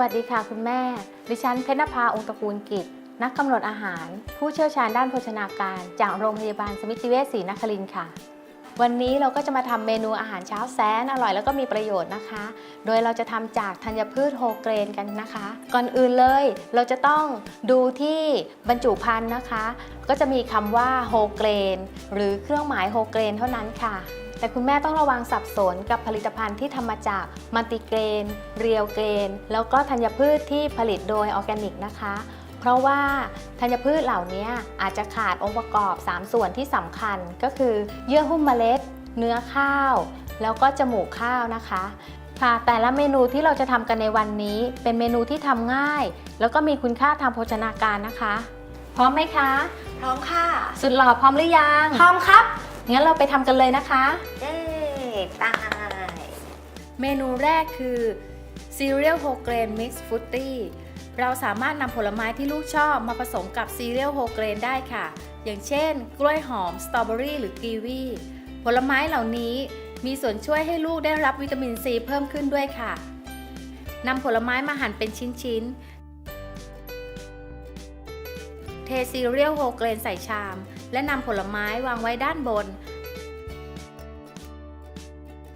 วัสดีค่ะคุณแม่ ดิฉันเพชรนภาองค์ตระกูลกิจ นักกำหนดอาหาร ผู้เชี่ยวชาญด้านโภชนาการ จากโรงพยาบาลสมิติเวชศรีนครินทร์ค่ะ วันนี้เราก็จะมาทำเมนูอาหารเช้าแสนอร่อยแล้วก็มีประโยชน์นะคะ โดยเราจะทำจากธัญพืชโฮเกรนกันนะคะ ก่อนอื่นเลยเราจะต้องดูที่บรรจุภัณฑ์นะคะ ก็จะมีคำว่าโฮเกรนหรือเครื่องหมายโฮเกรนเท่านั้นค่ะ แต่คุณแม่ต้องระวังสับสนกับผลิตภัณฑ์ที่ทำมาจากมัลติเกรน เรียวเกรน แล้วก็ธัญพืชที่ผลิตโดยออร์แกนิกนะคะ เพราะว่าธัญพืชเหล่านี้อาจจะขาดองค์ประกอบ 3 ส่วนที่สำคัญก็คือ เยื่อหุ้มเมล็ด เนื้อข้าว แล้วก็จมูกข้าวนะคะค่ะแต่ละเมนูที่เราจะทำกันในวันนี้ เป็นเมนูที่ทำง่าย แล้วก็มีคุณค่าทางโภชนาการนะคะ พร้อมไหมคะ พร้อมค่ะ สุดหล่อพร้อมหรือยัง พร้อมครับงั้นเราไปทำกันเลยนะคะเย้ตายเมนูแรกคือ Cereal Whole Grain Mix Fruity เราสามารถนำผลไม้ที่ลูกชอบมาผสมกับ Cereal Whole Grain ได้ค่ะ อย่างเช่น กล้วยหอม สตรอเบอรี่ หรือกีวี ผลไม้เหล่านี้มีส่วนช่วยให้ลูกได้รับวิตามินซีเพิ่มขึ้นด้วยค่ะ นำผลไม้มาหั่นเป็นชิ้นๆ เทซีเรียลโฮเกรนใส่ชาม และนำผลไม้วางไว้ด้านบน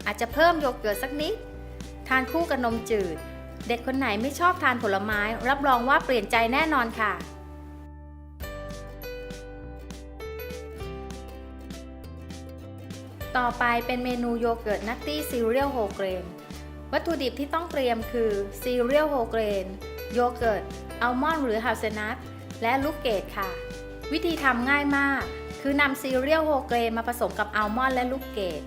อาจจะเพิ่มโยเกิร์ตสักนิด ทานคู่กับนมจืด เด็กคนไหนไม่ชอบทานผลไม้ รับรองว่าเปลี่ยนใจแน่นอนค่ะ ต่อไปเป็นเมนูโยเกิร์ตนัตตี้ซีเรียลโฮเกรน วัตถุดิบที่ต้องเตรียมคือซีเรียลโฮเกรน โยเกิร์ต อัลมอนด์หรือฮาเซนัท และลูกเกดค่ะ วิธีทำง่ายมาก คือนำซีเรียลโฮเกรนมาผสมกับอัลมอนด์และลูกเกด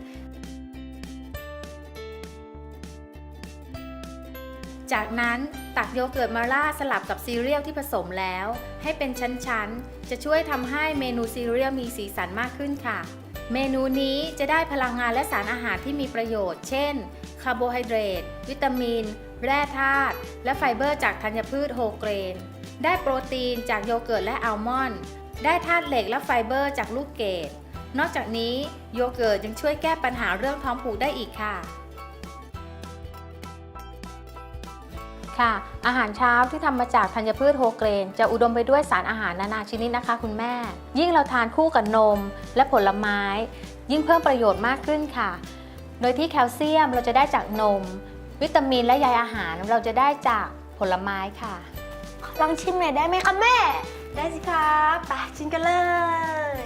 จากนั้นตักโยเกิร์ตมาราสลับกับซีเรียลที่ผสมแล้ว ให้เป็นชั้นๆ จะช่วยทำให้เมนูซีเรียลมีสีสันมากขึ้นค่ะ เมนูนี้จะได้พลังงานและสารอาหารที่มีประโยชน์ เช่น คาร์โบไฮเดรต วิตามิน แร่ธาตุ และไฟเบอร์จากธัญพืชโฮเกรน ได้โปรตีนจากโยเกิร์ตและอัลมอนด์ ได้ธาตุเหล็กและไฟเบอร์จากลูกเกด นอกจากนี้โยเกิร์ตยังช่วยแก้ปัญหาเรื่องท้องผูกได้อีกค่ะ ค่ะ อาหารเช้าที่ทำมาจากธัญพืชโฮเกรน จะอุดมไปด้วยสารอาหารนานาชนิดนะคะ คุณแม่ ยิ่งเราทานคู่กับนมและผลไม้ ยิ่งเพิ่มประโยชน์มากขึ้นค่ะ โดยที่แคลเซียมเราจะได้จากนม วิตามินและใยอาหารเราจะได้จากผลไม้ค่ะ ลองชิมหน่อยได้ไหมครับแม่ ได้สิครับไปชิมกันเลย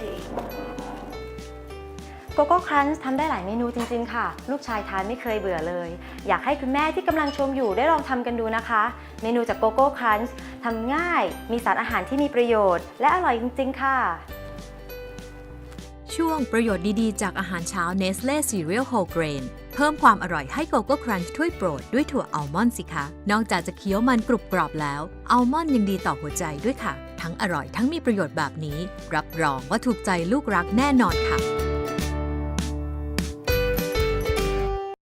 โกโก้ครันช์ทำได้หลายเมนูจริงๆ ค่ะ ลูกชายทานไม่เคยเบื่อเลย อยากให้คุณแม่ที่กำลังชมอยู่ได้ลองทำกันดูนะคะ เมนูจากโกโก้ครันช์ทำง่าย มีสารอาหารที่มีประโยชน์ และอร่อยจริงๆ ค่ะ ช่วงประโยชน์ดีๆ จากอาหารเช้า Nestle Cereal Whole Grain เพิ่มความอร่อยให้โกโก้ครันช์ถ้วยโปรดด้วยถั่วอัลมอนด์สิคะ นอกจากจะเคี้ยวมันกรุบกรอบแล้วอัลมอนด์ยังดีต่อหัวใจด้วยค่ะ ทั้งอร่อยทั้งมีประโยชน์แบบนี้ รับรองว่าถูกใจลูกรักแน่นอนค่ะ